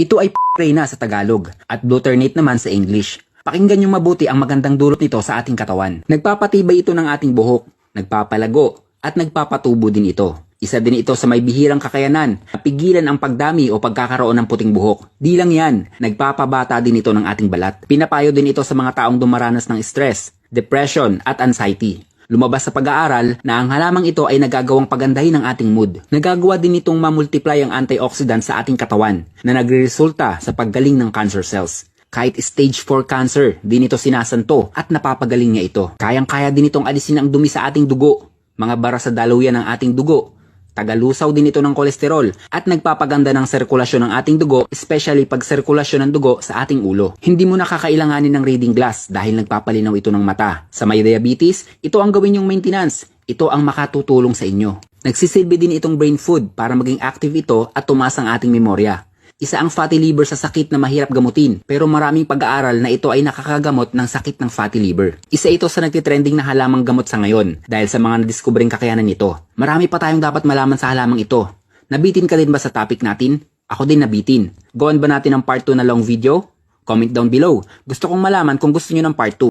Ito ay Reyna sa Tagalog at Glutarnate naman sa English. Pakinggan nyo mabuti ang magandang dulot nito sa ating katawan. Nagpapatibay ito ng ating buhok, nagpapalago, at nagpapatubo din ito. Isa din ito sa may bihirang kakayanan na pigilan ang pagdami o pagkakaroon ng puting buhok. Di lang yan, nagpapabata din ito ng ating balat. Pinapayo din ito sa mga taong dumaranas ng stress, depression at anxiety. Lumabas sa pag-aaral na ang halamang ito ay nagagawang pagandahin ng ating mood. Nagagawa din itong mamultiply ang antioxidant sa ating katawan na nagre-resulta sa paggaling ng cancer cells. Kahit stage 4 cancer, din ito sinasanto at napapagaling niya ito. Kayang-kaya din itong alisin ang dumi sa ating dugo, mga bara sa daluyan ng ating dugo, Tagalusaw din ito ng kolesterol at nagpapaganda ng sirkulasyon ng ating dugo, especially pag sirkulasyon ng dugo sa ating ulo. Hindi mo nakakailanganin ng reading glass dahil nagpapalinaw ito ng mata. Sa may diabetes, ito ang gawin yung maintenance. Ito ang makatutulong sa inyo. Nagsisilbi din itong brain food para maging active ito at tumaas ang ating memorya. Isa ang fatty liver sa sakit na mahirap gamutin, pero maraming pag-aaral na ito ay nakakagamot ng sakit ng fatty liver. Isa ito sa nagtitrending na halamang gamot sa ngayon dahil sa mga nadiskubring kakayanan nito. Marami pa tayong dapat malaman sa halamang ito. Nabitin ka din ba sa topic natin? Ako din nabitin. Gawin ba natin ang part 2 na long video? Comment down below. Gusto kong malaman kung gusto nyo ng part 2.